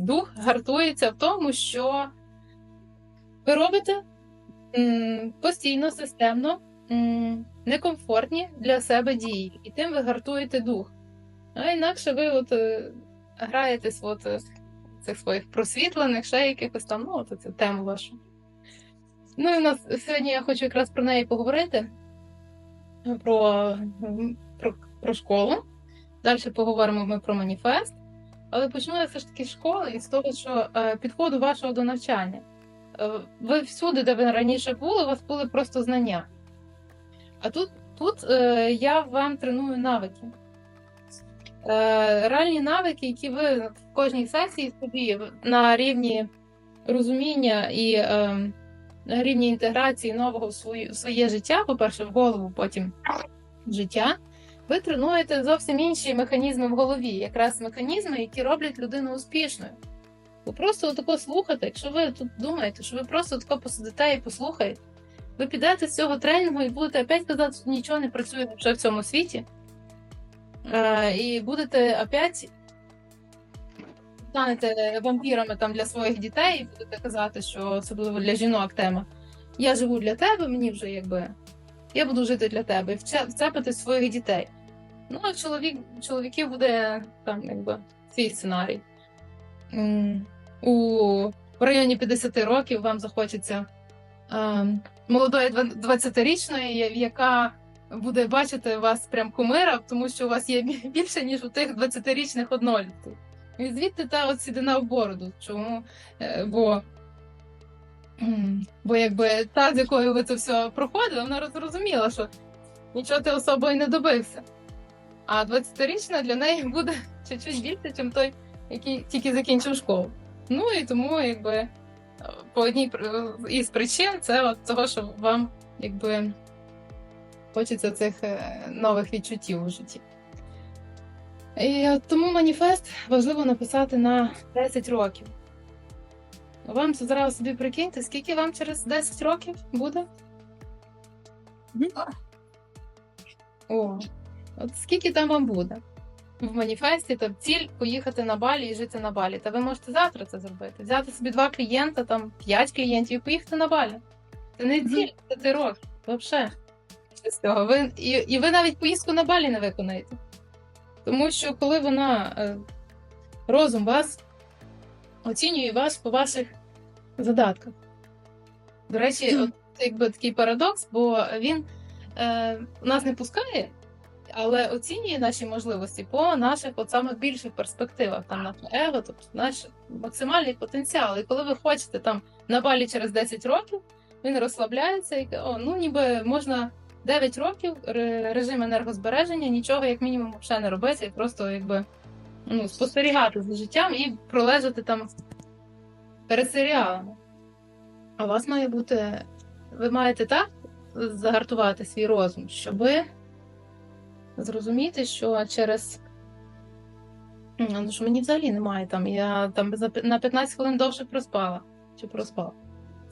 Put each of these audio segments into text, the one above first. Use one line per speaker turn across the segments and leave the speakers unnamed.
дух гартується в тому, що ви робите постійно, системно, некомфортні для себе дії, і тим ви гартуєте дух. А інакше ви от е, граєтесь от е, цих своїх просвітлених, ще якихось там, ну, от цю тему вашу. Ну і в нас сьогодні я хочу якраз про неї поговорити, про, про, про школу. Далі поговоримо ми про маніфест. Але почну я все ж таки з школи і з того, що е, підходу вашого до навчання. Е, ви всюди, де ви раніше були, у вас були просто знання. А тут, тут е, я вам треную навики. Реальні навики, які ви в кожній сесії собі на рівні розуміння і е, на рівні інтеграції нового в, свою, в своє життя, по-перше, в голову, потім в життя, ви тренуєте зовсім інші механізми в голові, якраз механізми, які роблять людину успішною. Ви просто тако слухате, якщо ви тут думаєте, що ви просто тако посидите і послухаєте, ви підете з цього тренінгу і будете опять казати, що нічого не працює вже в цьому світі. Е, і будете опять станете вампірами там для своїх дітей і будете казати, що особливо для жінок тема. Я живу для тебе, мені вже якби. Я буду жити для тебе і вцепити своїх дітей. Ну, а чоловік, чоловіків буде там, якби, свій сценарій. У районі 50 років вам захочеться е, молодої 20-річної, яка буде бачити вас прям кумира, тому що у вас є більше, ніж у тих 20-річних однолітків. І звідти та от сідина в бороду. Чому? Е, Бо, бо якби та, з якою ви це все проходили, вона зрозуміла, що нічого ти особою не добився. А 20-річна для неї буде чуть-чуть більше, ніж той, який тільки закінчив школу. Ну і тому, якби е, по одній із причин це от того, що вам якби хочеться цих е, нових відчуттів у житті. І тому маніфест важливо написати на 10 років. Вам це зараз собі прикиньте, скільки вам через 10 років буде? О, от скільки там вам буде? В маніфесті там ціль поїхати на балі і жити на балі. Та ви можете завтра це зробити. Взяти собі два клієнта, там п'ять клієнтів і поїхати на балі. Це не ціль, це ти рок. Взагалі. З цього. Ви, і, і ви навіть поїздку на балі не виконаєте. Тому що коли вона е, розум вас оцінює вас по ваших задатках. До речі, от, якби такий парадокс, бо він е, нас не пускає, але оцінює наші можливості по наших от самих більших перспективах, там наше его, тобто наш максимальний потенціал. І коли ви хочете там на балі через 10 років, він розслабляється і о, ну ніби можна 9 років режим енергозбереження, нічого як мінімум взагалі не робити, і просто якби ну, спостерігати за життям і пролежати там перед серіалами. А у вас має бути, ви маєте так загартувати свій розум, щоби зрозуміти, що через. Ну, що мені взагалі немає там. Я там на 15 хвилин довше проспала чи проспала.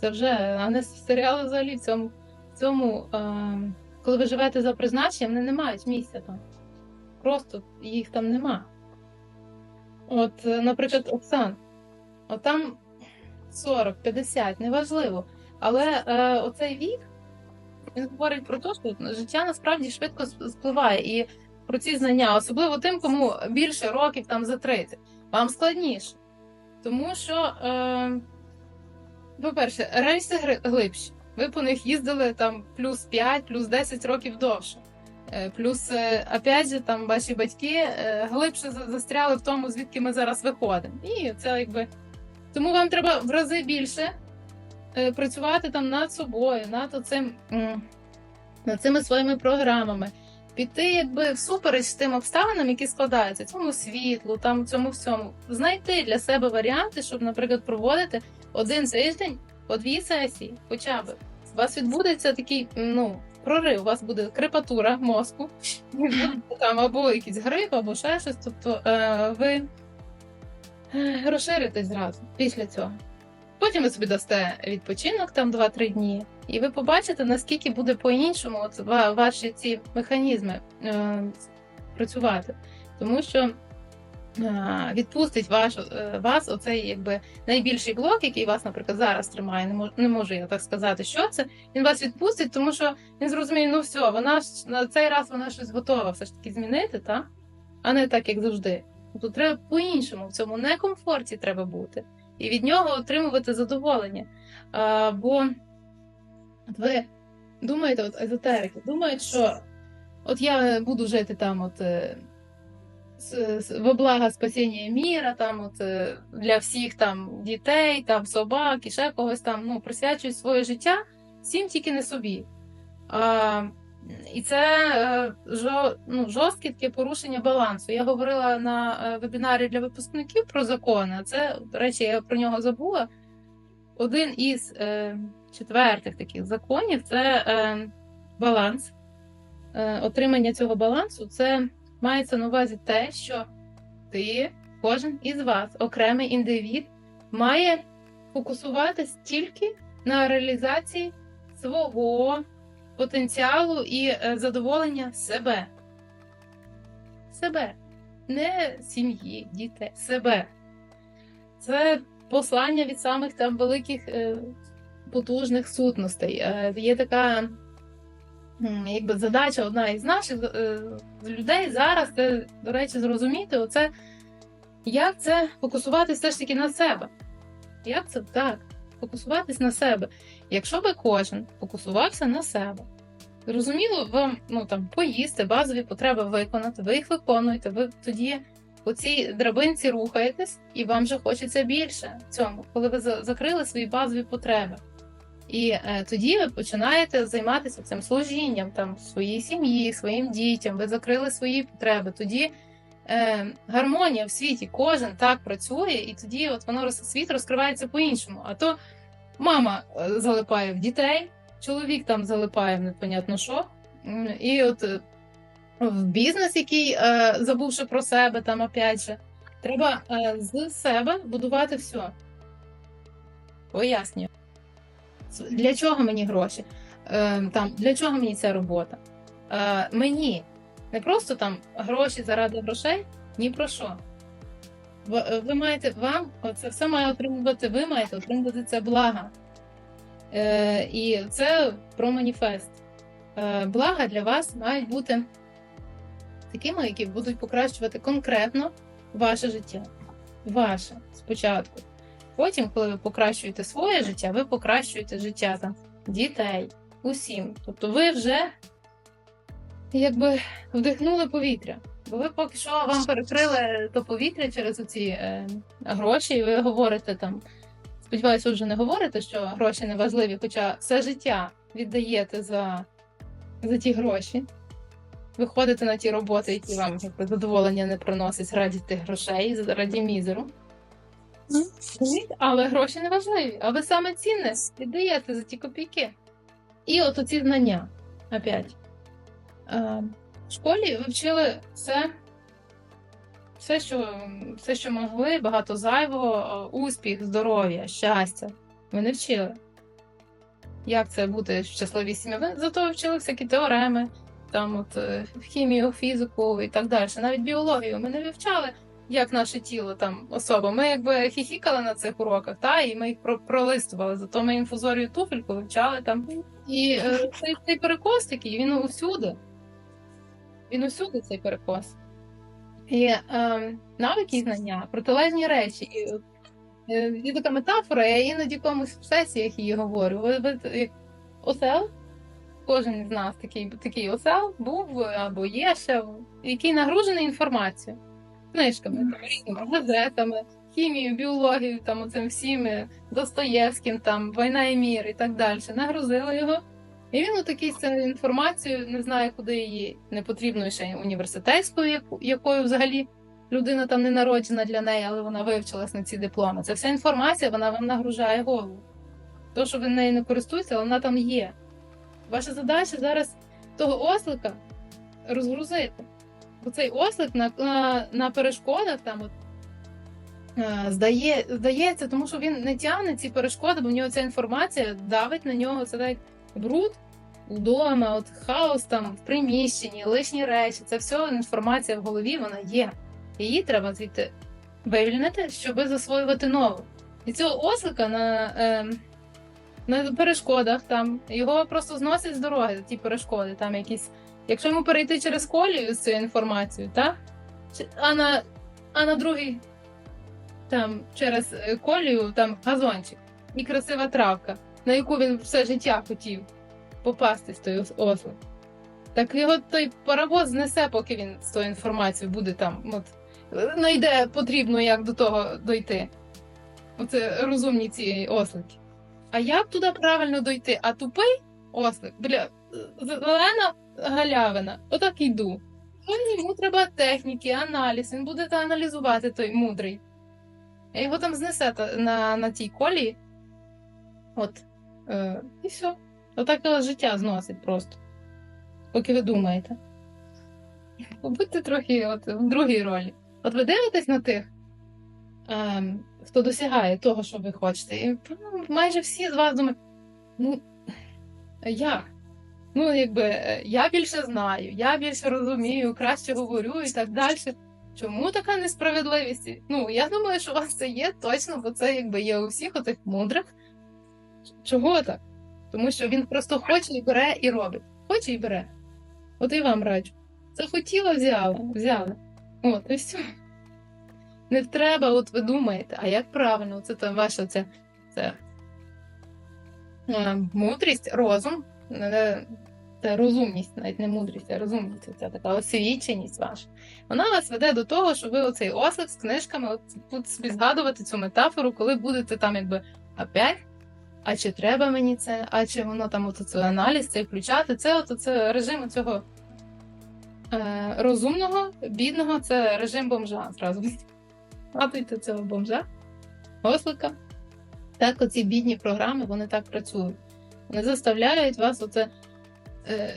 Це вже, а не серіали взагалі в цьому, в цьому е, коли ви живете за призначенням, вони не мають місця там. Просто їх там нема. От, е, наприклад, Оксан, от там 40, 50, неважливо. Але е, оцей вік він говорить про те, що життя насправді швидко спливає. І про ці знання, особливо тим, кому більше років там за 30, вам складніше. Тому що, е, по-перше, гри- глибші. Ви по них їздили там плюс 5, плюс 10 років довше. Е, Плюс, е, опять же, там ваші батьки е, глибше застряли в тому, звідки ми зараз виходимо. І це якби. Тому вам треба в рази більше працювати там над собою, над оцим, над цими своїми програмами. Піти, якби всупереч з тим обставинам, які складаються, цьому світлу, там цьому всьому, знайти для себе варіанти, щоб, наприклад, проводити один тиждень по дві сесії, хоча б. У вас відбудеться такий ну, прорив, у вас буде крепатура мозку, там або якийсь грип, або ще щось. Тобто е, ви е, розширитесь зразу після цього. Потім ви собі дасте відпочинок там 2-3 дні, і ви побачите, наскільки буде по-іншому от ваші ці механізми е, працювати. Тому що е, відпустить ваш, е, вас оцей якби найбільший блок, який вас, наприклад, зараз тримає. Не можу, не можу я так сказати, що це. Він вас відпустить, тому що він зрозуміє, ну все, вона на цей раз вона щось готова все ж таки змінити, та? а не так, як завжди. Тобто треба по-іншому, в цьому некомфорті треба бути. І від нього отримувати задоволення. А, бо от ви думаєте, от езотерики, думають, що от я буду жити там, от е, во благо спасіння міра, там от е, для всіх там дітей, там собак і ще когось там, ну, присвячую своє життя всім тільки не собі. А, і це е, ну, жорстке таке порушення балансу. Я говорила на е, вебінарі для випускників про закони. Це, до речі, я про нього забула. Один із е, четвертих таких законів це е, баланс. Е, отримання цього балансу це мається на увазі те, що ти, кожен із вас, окремий індивід, має фокусуватись тільки на реалізації свого потенціалу і е, задоволення себе. Себе. Не сім'ї, дітей, себе. Це послання від самих там великих е, потужних сутностей. Е, Є така якби задача одна із наших людей зараз, це, до речі, зрозуміти, оце, як це фокусуватись все ж таки на себе. Як це так? Фокусуватись на себе. Якщо би кожен фокусувався на себе, зрозуміло, вам ну там поїсти, базові потреби виконати, ви їх виконуєте, ви тоді по цій драбинці рухаєтесь, і вам вже хочеться більше цьому, коли ви закрили свої базові потреби. І е, тоді ви починаєте займатися цим служінням там своїй сім'ї, своїм дітям, ви закрили свої потреби. Тоді е, гармонія в світі, кожен так працює, і тоді от воно світ розкривається по-іншому. А то мама е, залипає в дітей, чоловік там залипає в непонятно що. І от е, в бізнес, який е, забувши про себе, там опять же, треба з себе будувати все. Пояснюю. Для чого мені гроші? Там, для чого мені ця робота? Мені не просто там гроші заради грошей, ні про що. Ви, ви маєте вам це все має отримувати, ви маєте отримувати це блага. Е, і це про маніфест. Е, блага для вас мають бути такими, які будуть покращувати конкретно ваше життя. Ваше спочатку. Потім, коли ви покращуєте своє життя, ви покращуєте життя там, дітей, усім. Тобто ви вже якби вдихнули повітря. Бо ви поки що вам перекрили то повітря через оці е, гроші, і ви говорите там. Сподіваюся, вже не говорите, що гроші не важливі, хоча все життя віддаєте за, за ті гроші. Виходите на ті роботи, які вам задоволення не приносять раді тих грошей, раді мізеру. Але гроші не важливі. А ви саме цінне віддаєте за ті копійки. І от оці знання. Опять. В школі ви вчили все, все, що, все, що могли, багато зайвого, е, успіх, здоров'я, щастя. Ви не вчили. Як це бути щасливій сім'ї? Ви зато вчили всякі теореми, там от е, хімію, фізику і так далі. Навіть біологію. Ми не вивчали, як наше тіло там особа. Ми якби хіхікали на цих уроках, та, і ми їх про- пролистували. Зато ми інфузорію туфельку вивчали там. І е, цей, цей перекос такий, він усюди. Він усюди цей перекос. І е, навики і знання, протилежні речі. І, е, є така метафора, я іноді комусь в сесіях її говорю. Ви, ви як осел, кожен із нас такий, такий осел був або є ще, який нагружений інформацією, книжками, там, різними газетами, хімією, біологією, там оцим всім е, Достоєвським, там Війна і мір і так далі. Нагрузили його. І він отакий з цією інформацією не знає, куди її непотрібною ще університетською, якою взагалі людина там не народжена для неї, але вона вивчилась на ці дипломи. Це вся інформація, вона вам нагружає голову. То, що ви нею не користуєтеся, вона там є. Ваша задача зараз того ослика розгрузити. Бо цей ослик на, на, на перешкодах там от, е, здає, здається, тому що він не тягне ці перешкоди, бо в нього ця інформація давить на нього це так бруд вдома, от хаос там в приміщенні, лишні речі. Це все інформація в голові, вона є. Її треба звідти вивільнити, щоб засвоювати нову. І цього ослика на, е, на перешкодах там його просто зносять з дороги, ті перешкоди, там якісь. Якщо йому перейти через колію з цією інформацією, так? А на, а на другий там через е, колію там газончик і красива травка, на яку він все життя хотів попастись той ос- ослик. Так його той паровоз знесе, поки він з тою інформацією буде там, от, е, знайде потрібно, як до того дойти. Оце розумні ці ослики. А як туди правильно дойти? А тупий ослик, бля, зелена галявина, отак йду. Ну, Йому треба техніки, аналіз, він буде аналізувати той мудрий. Його там знесе на, на тій колії. От. Е, і все. Отак його життя зносить просто. Поки ви думаєте. Побудьте трохи от, в другій ролі. От ви дивитесь на тих, ем, хто досягає того, що ви хочете. І ну, майже всі з вас думають, ну, як? Ну, якби е, я більше знаю, я більше розумію, краще говорю і так далі. Чому така несправедливість? Ну, я думаю, що у вас це є точно, бо це якби є у всіх отих мудрих. Чого так? Тому що він просто хоче і бере і робить. Хоче і бере. От і вам раджу. Захотіла, взяла, взяла. От, і все. Не треба, от ви думаєте, а як правильно, це там ваша це, е, мудрість, розум, це розумність, навіть не мудрість, а розумність, це така освіченість ваша. Вона вас веде до того, що ви оцей ослик з книжками, от тут собі згадувати цю метафору, коли будете там якби опять. А чи треба мені це, а чи воно там от це аналіз, цей включати? Це от це режим цього е, розумного, бідного, це режим бомжа. Зразу Згадуйте цього бомжа, ослика. Так, оці бідні програми, вони так працюють. Вони заставляють вас оце е,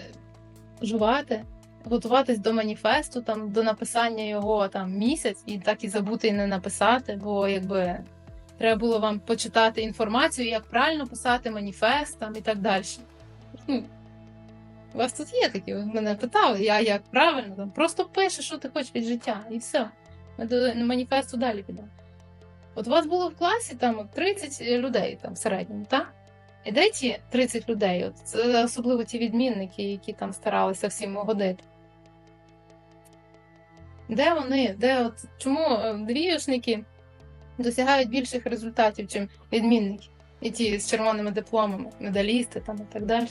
жувати, готуватись до маніфесту, там, до написання його там місяць, і так і забути і не написати, бо якби треба було вам почитати інформацію, як правильно писати маніфест там, і так далі. Ну, у вас тут є такі, ви мене питали, я як правильно, там, просто пишеш, що ти хочеш від життя, і все. Ми до маніфесту далі підемо. От у вас було в класі там 30 людей там в середньому, так? І де ті 30 людей? От, особливо ті відмінники, які там старалися всім угодити. Де вони? Де от, чому е, двіюшники досягають більших результатів, ніж відмінники? І ті з червоними дипломами, медалісти там і так далі.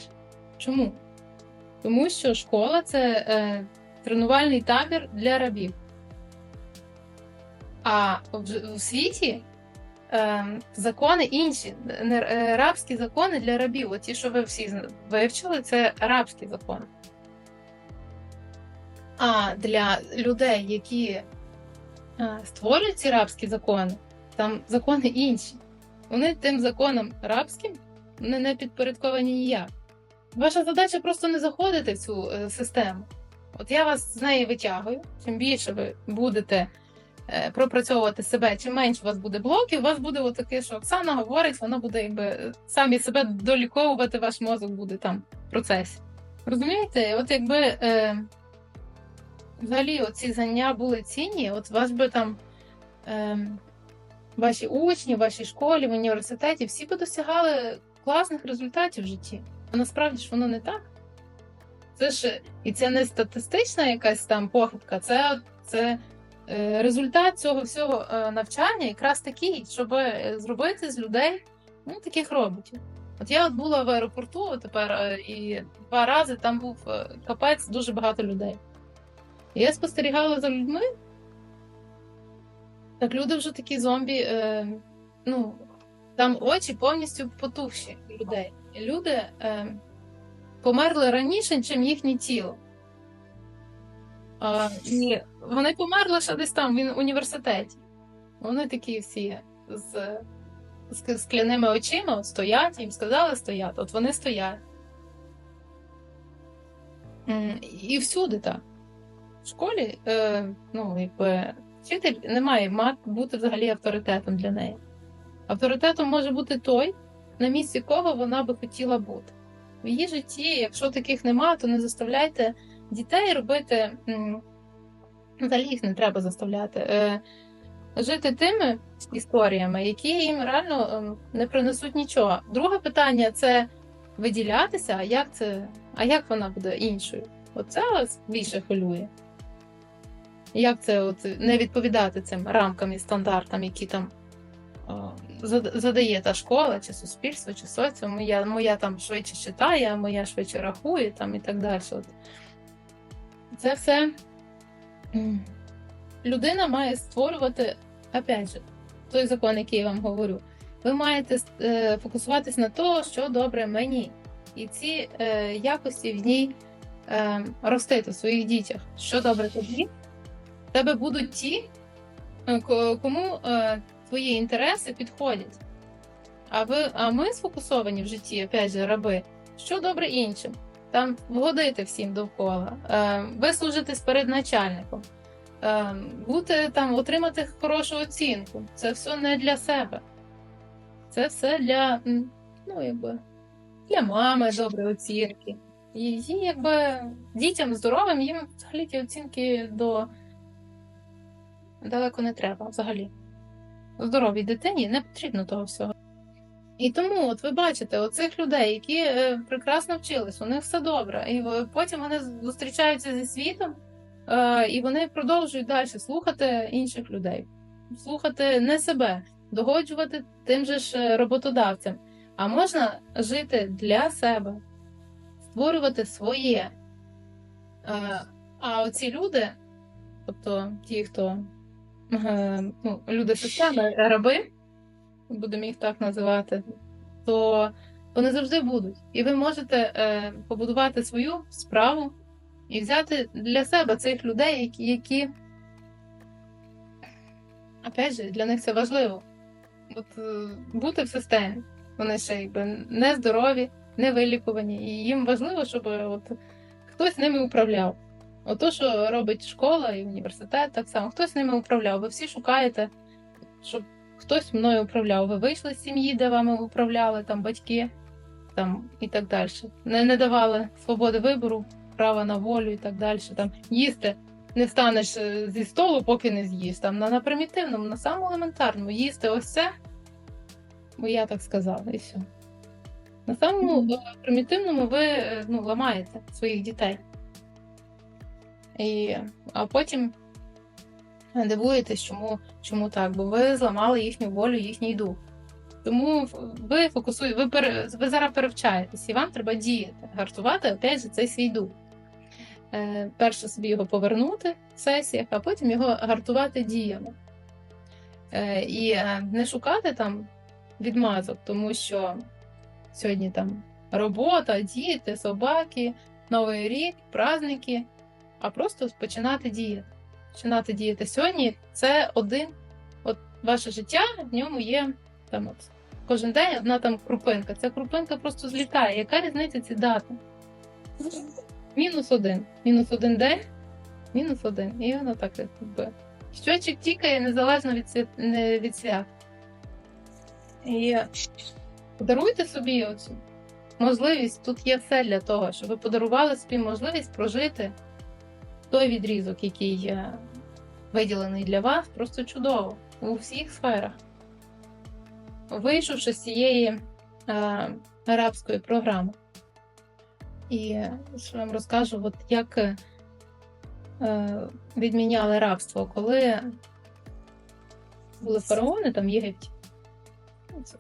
Чому? Тому що школа це е, тренувальний табір для рабів. А в, в світі е, закони інші, не, е, рабські закони для рабів. От ті, що ви всі вивчили, це рабські закони. А для людей, які е, створюють ці рабські закони, там закони інші. Вони тим законам рабським не, не підпорядковані ніяк. Ваша задача просто не заходити в цю е, систему. От я вас з неї витягую. Чим більше ви будете е, пропрацьовувати себе, чим менше у вас буде блоків, у вас буде отаке, що Оксана говорить, воно буде якби е, самі себе доліковувати, ваш мозок буде там в процесі. Розумієте? От якби е, взагалі оці знання були цінні, от вас би там. Е, Ваші учні, вашій школі, в університеті всі би досягали класних результатів в житті. А насправді ж воно не так. Це ж і це не статистична якась там похибка, це, це е, результат цього всього е, навчання якраз такий, щоб е, зробити з людей ну, таких роботів. От я от була в аеропорту тепер і два рази там був капець дуже багато людей. І я спостерігала за людьми. Так люди вже такі зомбі, е, ну, там очі повністю потухші людей. Люди е, померли раніше, ніж їхнє тіло. І вони померли ще десь там в університеті. Вони такі всі з, з скляними очима стоять, їм сказали стояти, от вони стоять. І всюди так. В школі, е, ну, якби, вчитель не має бути взагалі авторитетом для неї. Авторитетом може бути той, на місці кого вона би хотіла бути. В її житті, якщо таких нема, то не заставляйте дітей робити Взагалі їх не треба заставляти. Е, жити тими історіями, які їм реально ем, не принесуть нічого. Друге питання це виділятися, а як це, а як вона буде іншою? Оце вас більше хвилює. Як це от не відповідати цим рамкам і стандартам, які там задає та школа, чи суспільство, чи соціум. Моя, моя там швидше читає, моя швидше рахує там і так далі. От. Це все людина має створювати, опять же, той закон, який я вам говорю. Ви маєте е, фокусуватись на те, що добре мені. І ці е, якості в ній е, ростити в своїх дітях. Що добре тобі? Тебе будуть ті, е, кому е, твої інтереси підходять. А, ви, а ми сфокусовані в житті, опять же, раби, що добре іншим. Там вгодити всім довкола, е, вислужитись перед начальником, бути там, отримати хорошу оцінку. Це все не для себе. Це все для, ну, якби, для мами добрі оцінки. І якби дітям здоровим, їм взагалі ті оцінки до далеко не треба взагалі. Здоровій дитині не потрібно того всього. І тому, от ви бачите, оцих людей, які е, прекрасно вчились, у них все добре. І потім вони зустрічаються зі світом, е, і вони продовжують далі слухати інших людей, слухати не себе, догоджувати тим же ж е, роботодавцям. А можна жити для себе, створювати своє. Е, А оці люди, тобто ті, хто ну, люди системи, раби, будемо їх так називати, то вони завжди будуть. І ви можете е, побудувати свою справу і взяти для себе цих людей, які, які опять же, для них це важливо. От, е, бути в системі. Вони ще якби не здорові, не вилікувані, і їм важливо, щоб от, хтось ними управляв. Ото, що робить школа і університет, так само, хтось ними управляв. Ви всі шукаєте, щоб хтось мною управляв. Ви вийшли з сім'ї, де вами управляли там батьки там, і так далі. Не, не давали свободи вибору, права на волю і так далі. Там, їсти не встанеш е, зі столу, поки не з'їш. Там, на, на примітивному, на самому елементарному їсти ось це, бо я так сказала, і все. На самому е, примітивному ви е, ну, ламаєте своїх дітей. І, а потім дивуєтесь, чому, чому так, бо ви зламали їхню волю, їхній дух. Тому ви фокусуєте, ви, пере, ви зараз перевчаєтесь, і вам треба діяти, гартувати опять же цей свій дух. Е, перше собі його повернути в сесіях, а потім його гартувати діями. Е, і е, не шукати там відмазок, тому що сьогодні там робота, діти, собаки, Новий рік, праздники, а просто починати діяти. Починати діяти сьогодні це один, от ваше життя, в ньому є там от кожен день одна там крупинка. Ця крупинка просто злітає. Яка різниця ці дати? Мінус один. Мінус один день, мінус один. І воно так якби. Щочик тікає незалежно від, свят... від свят. І подаруйте собі оцю можливість. Тут є все для того, щоб ви подарували собі можливість прожити той відрізок, який е, виділений для вас, просто чудово у всіх сферах. Вийшовши з цієї е, арабської програми. І що вам розкажу, от як е, відміняли рабство, коли були фараони там в Єгипті.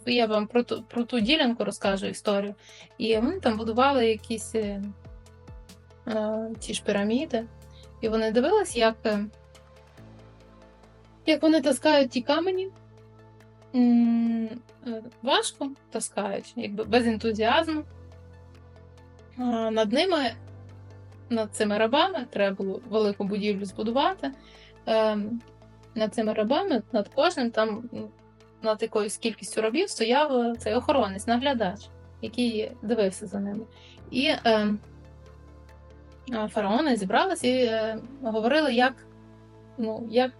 Я вам про ту, про ту ділянку розкажу історію. І вони там будували якісь е, е, ті ж піраміди, і вони дивились, як, е, як вони таскають ті камені. Е, Важко таскають, якби без ентузіазму. А над ними, над цими рабами, треба було велику будівлю збудувати. Ем, Над цими рабами, над кожним там над якоюсь кількістю рабів стояв е, цей охоронець, наглядач, який дивився за ними. І е, е, фараони зібралися і е, говорили, як, ну, як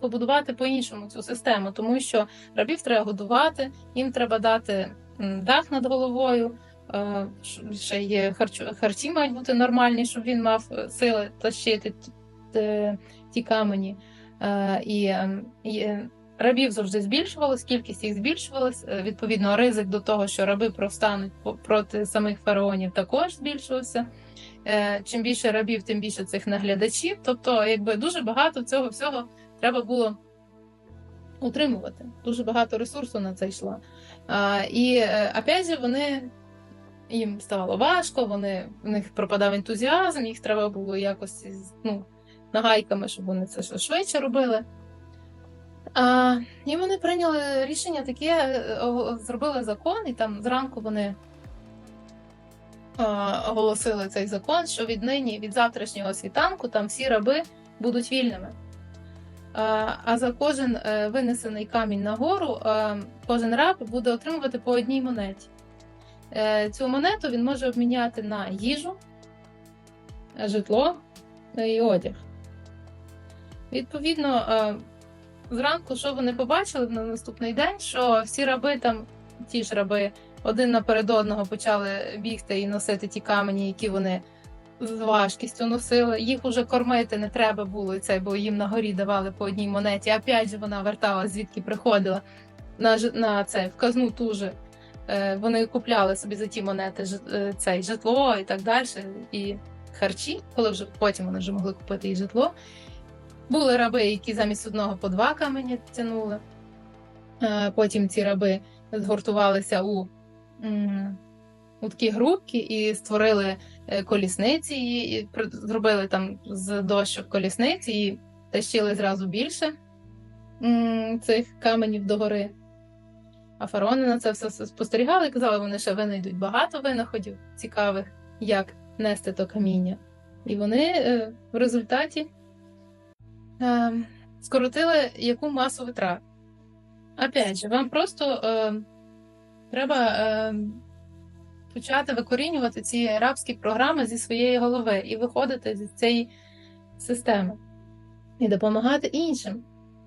побудувати по-іншому цю систему, тому що рабів треба годувати, їм треба дати дах над головою. е, Ще є харчі мають бути нормальні, щоб він мав е, сили тащити ті камені. Е, і, ем, е, рабів завжди збільшувалась, кількість їх збільшувалась. Е, Відповідно, ризик до того, що раби простануть проти самих фараонів, також збільшувався. Е, Чим більше рабів, тим більше цих наглядачів. Тобто, якби дуже багато цього всього треба було утримувати. Дуже багато ресурсу на це йшло. І е, опять же, вони їм ставало важко, вони, в них пропадав ентузіазм, їх треба було якось ну, нагайками, щоб вони це ще швидше робили. А, і вони прийняли рішення таке, е, зробили закон, і там зранку вони оголосили цей закон, що віднині, від завтрашнього світанку, там всі раби будуть вільними. А, а за кожен е, винесений камінь на гору, е, кожен раб буде отримувати по одній монеті. Е, Цю монету він може обміняти на їжу, е, житло е, і одяг. Відповідно, е, зранку, що вони побачили на наступний день, що всі раби там, ті ж раби, один наперед одного почали бігти і носити ті камені, які вони з важкістю носили. Їх уже кормити не треба було, і це, бо їм на горі давали по одній монеті. Опять же вона вертала, звідки приходила на, на це, в казну ту же. Е, Вони купляли собі за ті монети е, цей, житло і так далі, і харчі, коли вже потім вони вже могли купити і житло. Були раби, які замість одного по два камені тянули. Е, Потім ці раби згуртувалися у, у такі групки і створили е, колісниці, і зробили там з дощок колісниці і тащили зразу більше цих каменів догори. А фараони на це все спостерігали і казали, вони ще винайдуть багато винаходів цікавих, як нести то каміння. І вони е, в результаті е, скоротили яку масу витрат. Опять же, вам просто треба е, почати викорінювати ці арабські програми зі своєї голови і виходити з цієї системи, і допомагати іншим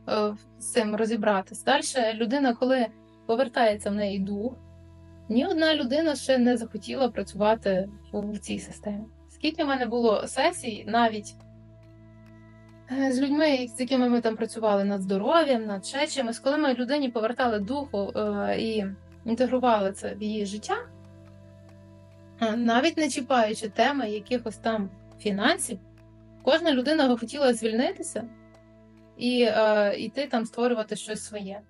е, цим розібратись. Далі людина, коли повертається в неї дух, ні одна людина ще не захотіла працювати в цій системі. Скільки в мене було сесій, навіть е, з людьми, з якими ми там працювали над здоров'ям, над ще чимось, коли ми людині повертали духу е, і інтегрували це в її життя, е, навіть не чіпаючи теми якихось там фінансів, кожна людина хотіла звільнитися і е, йти там створювати щось своє.